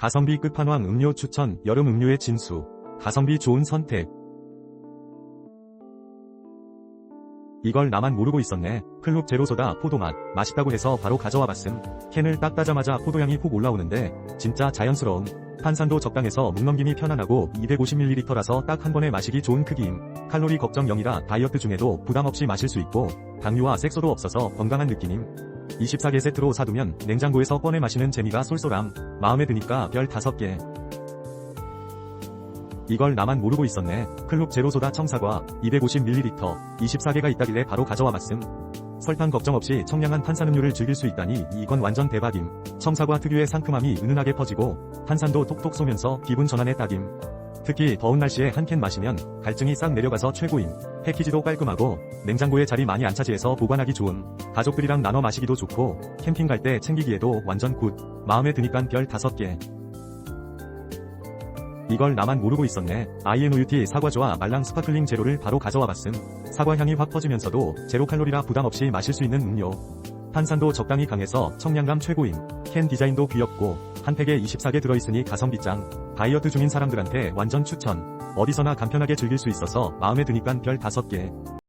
가성비 끝판왕 음료 추천 여름 음료의 진수 가성비 좋은 선택 이걸 나만 모르고 있었네. 클럽 제로소다 포도맛 맛있다고 해서 바로 가져와 봤음. 캔을 딱 따자마자 포도향이 훅 올라오는데 진짜 자연스러움. 탄산도 적당해서 묵 넘김이 편안하고 250ml라서 딱 한 번에 마시기 좋은 크기임. 칼로리 걱정 0이라 다이어트 중에도 부담 없이 마실 수 있고 당류와 색소도 없어서 건강한 느낌임. 24개 세트로 사두면 냉장고에서 꺼내 마시는 재미가 쏠쏠함. 마음에 드니까 별 5개. 이걸 나만 모르고 있었네. 클럽 제로소다 청사과 250ml 24개가 있다길래 바로 가져와 봤음. 설탕 걱정 없이 청량한 탄산음료를 즐길 수 있다니 이건 완전 대박임. 청사과 특유의 상큼함이 은은하게 퍼지고 탄산도 톡톡 쏘면서 기분 전환에 딱임. 특히 더운 날씨에 한 캔 마시면 갈증이 싹 내려가서 최고임. 패키지도 깔끔하고 냉장고에 자리 많이 안 차지해서 보관하기 좋음. 가족들이랑 나눠 마시기도 좋고 캠핑 갈 때 챙기기에도 완전 굿. 마음에 드니깐 별 5개. 이걸 나만 모르고 있었네. INOUT 사과주와 말랑 스파클링 제로를 바로 가져와 봤음. 사과 향이 확 퍼지면서도 제로 칼로리라 부담 없이 마실 수 있는 음료. 탄산도 적당히 강해서 청량감 최고임. 캔 디자인도 귀엽고 한 팩에 24개 들어있으니 가성비 짱. 다이어트 중인 사람들한테 완전 추천. 어디서나 간편하게 즐길 수 있어서 마음에 드니깐 별 5개.